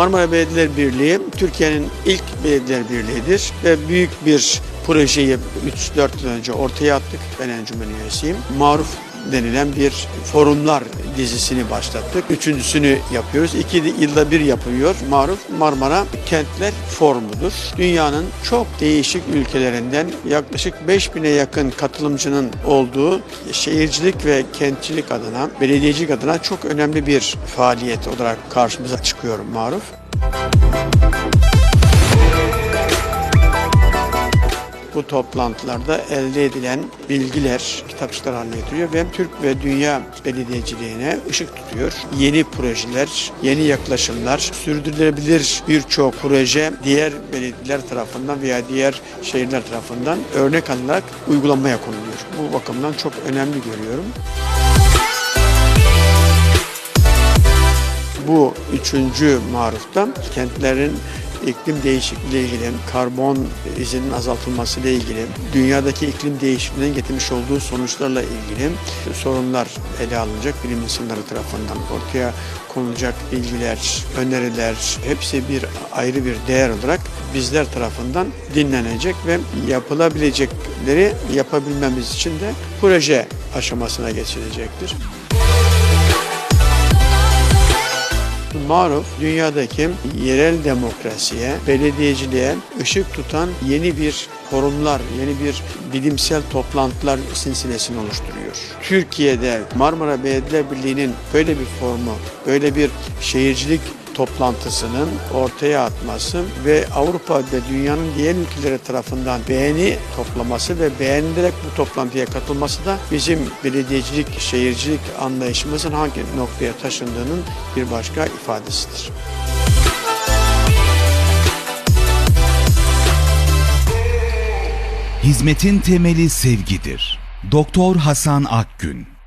Marmara Belediyeler Birliği Türkiye'nin ilk belediyeler birliğidir ve büyük bir projeyi 3-4 yıl önce ortaya attık. Ben encümen üyesiyim. Maruf denilen bir forumlar dizisini başlattık. Üçüncüsünü yapıyoruz. İki yılda bir yapılıyor. Maruf Marmara Kentler Forumudur. Dünyanın çok değişik ülkelerinden yaklaşık 5000'e yakın katılımcının olduğu şehircilik ve kentçilik adına, belediyecilik adına çok önemli bir faaliyet olarak karşımıza çıkıyor Maruf. Bu toplantılarda elde edilen bilgiler kitapçılar haline getiriyor ve Türk ve dünya belediyeciliğine ışık tutuyor. Yeni projeler, yeni yaklaşımlar, sürdürülebilir birçok proje diğer belediyeler tarafından veya diğer şehirler tarafından örnek alınarak uygulamaya konuluyor. Bu bakımdan çok önemli görüyorum. Bu üçüncü marufta kentlerin iklim değişikliği ile ilgili, karbon izinin azaltılması ile ilgili, dünyadaki iklim değişikliğinin getirmiş olduğu sonuçlarla ilgili sorunlar ele alınacak bilim insanları tarafından ortaya konulacak bilgiler, öneriler hepsi bir ayrı bir değer olarak bizler tarafından dinlenecek ve yapılabilecekleri yapabilmemiz için de proje aşamasına geçilecektir. Maruf dünyadaki yerel demokrasiye, belediyeciliğe ışık tutan yeni bir forumlar, yeni bir bilimsel toplantılar silsilesini oluşturuyor. Türkiye'de Marmara Belediyeler Birliği'nin böyle bir forumu, böyle bir şehircilik toplantısının ortaya atması ve Avrupa ve dünyanın diğer ülkeleri tarafından beğeni toplaması ve beğenilerek bu toplantıya katılması da bizim belediyecilik, şehircilik anlayışımızın hangi noktaya taşındığının bir başka ifadesidir. Hizmetin temeli sevgidir. Doktor Hasan Akgün